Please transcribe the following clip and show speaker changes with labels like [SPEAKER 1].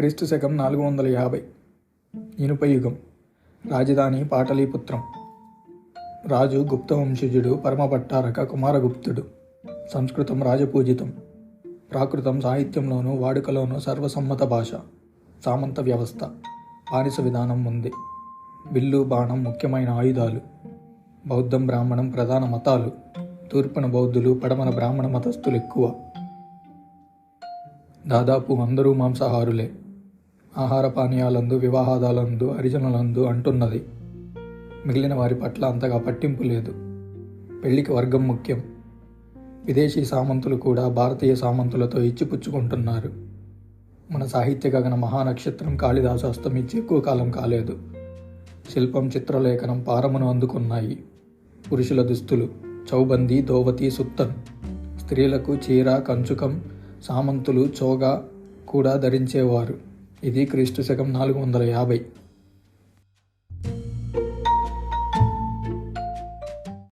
[SPEAKER 1] క్రీస్తు శకం నాలుగు వందల యాభై. ఇనుప యుగం. రాజధాని పాటలీపుత్రం. రాజు గుప్త వంశజుడు పరమపట్టారక కుమారగుప్తుడు సంస్కృతం రాజపూజితం. ప్రాకృతం సాహిత్యంలోనూ వాడుకలోనూ సర్వసమ్మత భాష. సామంత వ్యవస్థ. బానిస విధానం ఉంది. బిల్లు బాణం ముఖ్యమైన ఆయుధాలు. బౌద్ధం బ్రాహ్మణం ప్రధాన మతాలు. తూర్పున బౌద్ధులు పడమన బ్రాహ్మణ మతస్థులు ఎక్కువ దాదాపు అందరూ మాంసాహారులే. ఆహార పానీయాలందు వివాహాదాలందు హరిజనులందు అంటున్నది. మిగిలిన వారి పట్ల అంతగా పట్టింపు లేదు. పెళ్ళికి వర్గం ముఖ్యం. విదేశీ సామంతులు కూడా భారతీయ సామంతులతో ఇచ్చిపుచ్చుకుంటున్నారు. మన సాహిత్య గగన మహానక్షత్రం కాళిదాసు అస్తమించి ఎక్కువ కాలం కాలేదు. శిల్పం చిత్రలేఖనం పారమును అందుకున్నాయి. పురుషుల దుస్తులు చౌబంది దోవతి సుత్తన్. స్త్రీలకు చీర కంచుకం సామంతులు చోగా కూడా ధరించేవారు. ఇది క్రీస్తు శకం నాలుగు వందల యాభై.